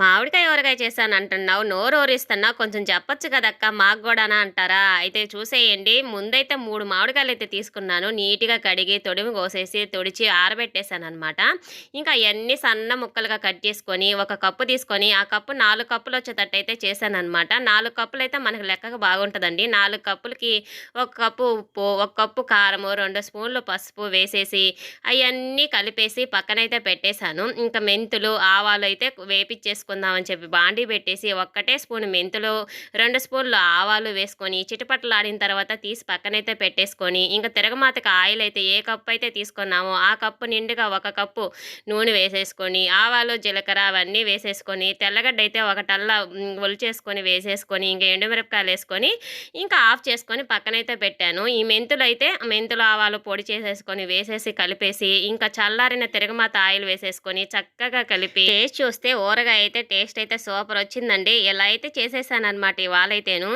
మామిడికాయ ఊరగాయ చేశాను అంటున్నావు నోరు ఊరిస్తున్నావు కొంచెం చెప్పొచ్చు కదక్క మాకు కూడానా అంటారా? అయితే చూసేయండి ముందైతే మూడు మామిడికాయలు అయితే తీసుకున్నాను నీట్గా కడిగి తొడిమి కోసేసి తొడిచి ఆరబెట్టేశాను అనమాట ఇంకా అవన్నీ సన్న ముక్కలుగా కట్ చేసుకొని ఒక కప్పు తీసుకొని ఆ కప్పు నాలుగు కప్పులు వచ్చేటట్టు అయితే చేశాను అనమాట నాలుగు కప్పులు అయితే మనకు లెక్కగా బాగుంటుందండి. నాలుగు కప్పులకి ఒక కప్పు ఉప్పు ఒక కప్పు కారము రెండు స్పూన్లు పసుపు వేసేసి అవన్నీ కలిపేసి పక్కనైతే పెట్టేశాను. ఇంకా మెంతులు ఆవాలు అయితే చేసుకుందామని చెప్పి బాండీ పెట్టేసి ఒక్కటే స్పూన్ మెంతులు రెండు స్పూన్లు ఆవాలు వేసుకొని చిటపట్లాడిన తర్వాత తీసి పక్కనైతే పెట్టేసుకొని ఇంకా తిరగమాతకి ఆయిల్ అయితే ఏ కప్పు అయితే తీసుకున్నామో ఆ కప్పు నిండుగా ఒక కప్పు నూనె వేసేసుకొని ఆవాలు జీలకర్ర అవన్నీ వేసేసుకొని తెల్లగడ్డ అయితే ఒక టల్ల చేసుకొని ఒలిచేసుకొని వేసేసుకొని ఇంకా ఎండుమిరపకాయలు వేసుకొని ఇంకా ఆఫ్ చేసుకొని పక్కనైతే పెట్టాను. ఈ మెంతులు అయితే మెంతులు ఆవాలు పొడి చేసేసుకొని వేసేసి కలిపేసి ఇంకా చల్లారిన తిరగమాత ఆయిల్ వేసేసుకొని చక్కగా కలిపి టేస్ట్ చూస్తే ఊరగా అయితే టేస్ట్ అయితే సూపర్ వచ్చిందండి. ఎలా అయితే చేసేసాను అనమాట ఇవాళ అయితేను